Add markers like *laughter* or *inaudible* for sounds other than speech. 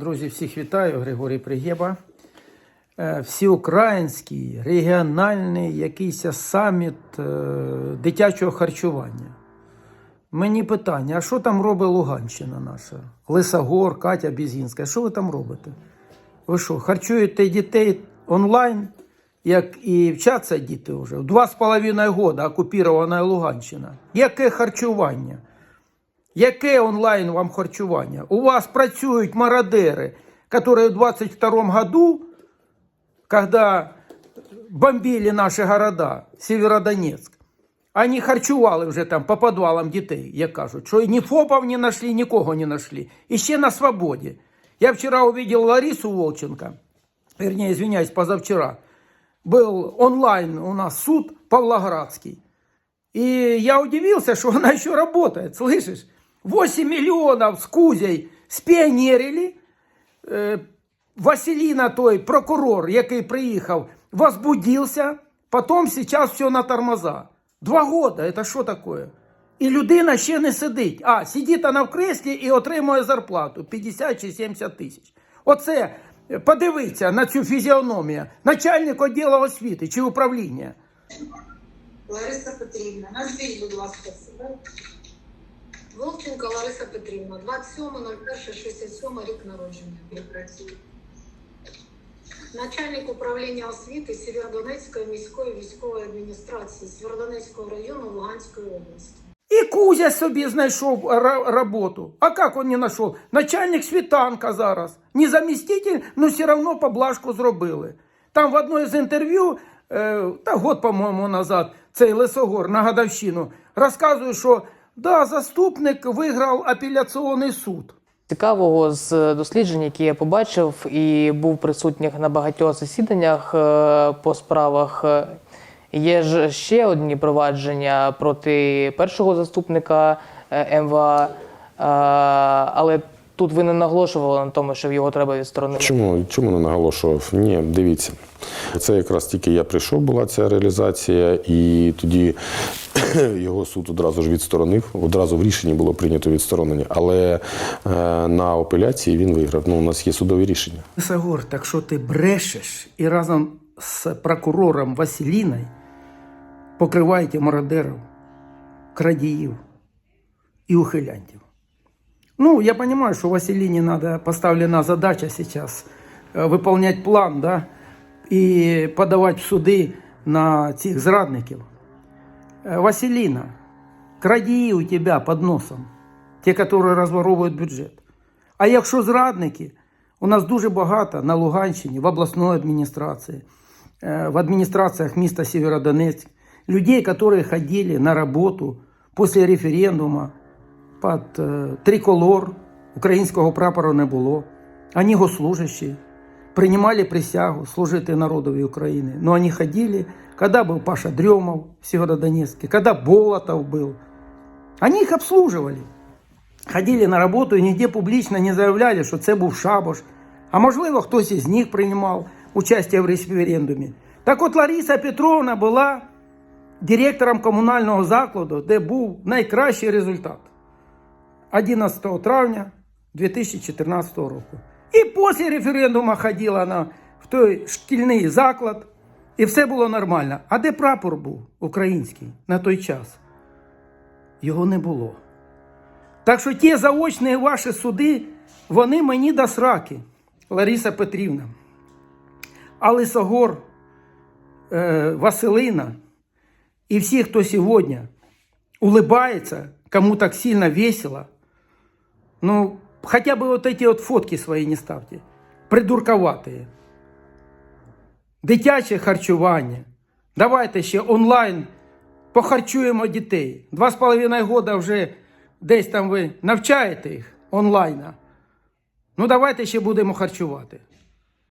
Друзі, всіх вітаю, Григорій Пригєба. Е, Всеукраїнський регіональний якийсь саміт е, дитячого харчування. Мені питання: а що там робить Луганщина наша? Лисогор, Катя Бізінська. Що ви там робите? Ви що, харчуєте дітей онлайн, як і вчаться діти вже? Два з половиною года окупована Луганщина. Яке харчування? Яке онлайн вам харчування? У вас працюють мародери, которые в 22 году, когда бомбили наші города, Северодонецк, они харчували вже там по підвалам дітей, як кажуть, що ні ФОПів не знайшли, нікого не знайшли. І ще на свободі. Я вчора увидел Ларису Волченко, вернее, извиняюсь, позавчера, был онлайн у нас суд Павлоградский. И я удивился, что она еще работает, слышишь? 8 миллионов с Кузей спіонерили. Е, Василіна, той прокурор, який приїхав, возбудився, потім зараз все на тормоза. Два года, це що таке? І людина ще не сидить. А, сидить вона в креслі і отримує зарплату 50 чи 70 тисяч. Оце е, подивіться на цю фізіономію. Начальник відділу освіти чи управління. Лариса Петрівна, назвіть, будь ласка, себе. Вовченко Лариса Петрівна, 27.01.67 рік народження. Начальник управління освіти Сєвєродонецької міської військової адміністрації Сєвєродонецького району Луганської області. І Кузя собі знайшов роботу. А як він не знайшов? Начальник світанка зараз. Не заміститель, але все одно поблажку зробили. Там в одному з інтерв'ю, е, та год, по-моєму, назад, цей Лисогор на годовщину, розказує, що да, заступник виграв апеляційний суд. Цікавого з досліджень, які я побачив, і був присутніх на багатьох засіданнях е, по справах. е, Є ж ще одні провадження проти першого заступника е, МВА, але тут ви не наголошували на тому, що його треба відсторонити. Чому, чому не наголошував? Ні, дивіться. Це якраз тільки я прийшов, була ця реалізація, і тоді *clears throat* його суд одразу ж відсторонив. Одразу в рішенні було прийнято відсторонення. Але е, на апеляції він виграв. Ну, у нас є судові рішення. Лисогор, так що ти брешеш і разом з прокурором Василіною покриваєте мародерів, крадіїв і ухилянтів. Ну, я понимаю, что Василине надо поставлена задача сейчас э, выполнять план, да, и подавать в суди на цих зрадників. Э, Василина, крадії у тебя под носом, ті, які розворовують бюджет. А якщо зрадники, у нас дуже багато на Луганщині, в обласної адміністрації, е, в адміністраціях міста Сєвєродонецьк, людей, які ходили на роботу після референдуму під е, триколор, українського прапору не було. Вони госслужащі, приймали присягу служити народові України. Но они ходили, когда был Паша Дремов в Северодонецке, когда Болотов был. Они их обслуживали. Ходили на роботу і ніде публічно не заявляли, що це був шабош. А можливо, хтось із них приймав участь в референдумі. Так от Лариса Петровна була директором комунального закладу, де був найкращий результат. 11 травня 2014 року. І після референдуму ходила вона в той шкільний заклад, і все було нормально. А де прапор був український на той час? Його не було. Так що ті заочні ваші суди, вони мені до сраки, Лариса Петрівна. А Лисогор, е, Василина і всі, хто сьогодні улыбается, кому так сильно весело, ну, хотя бы вот эти вот фотки свои не ставьте, придурковатые. Дитяче харчування. Давайте ще онлайн похарчуємо дітей. Два з половиною года вже десь там ви навчаєте їх онлайна. Ну, давайте ще будемо харчувати.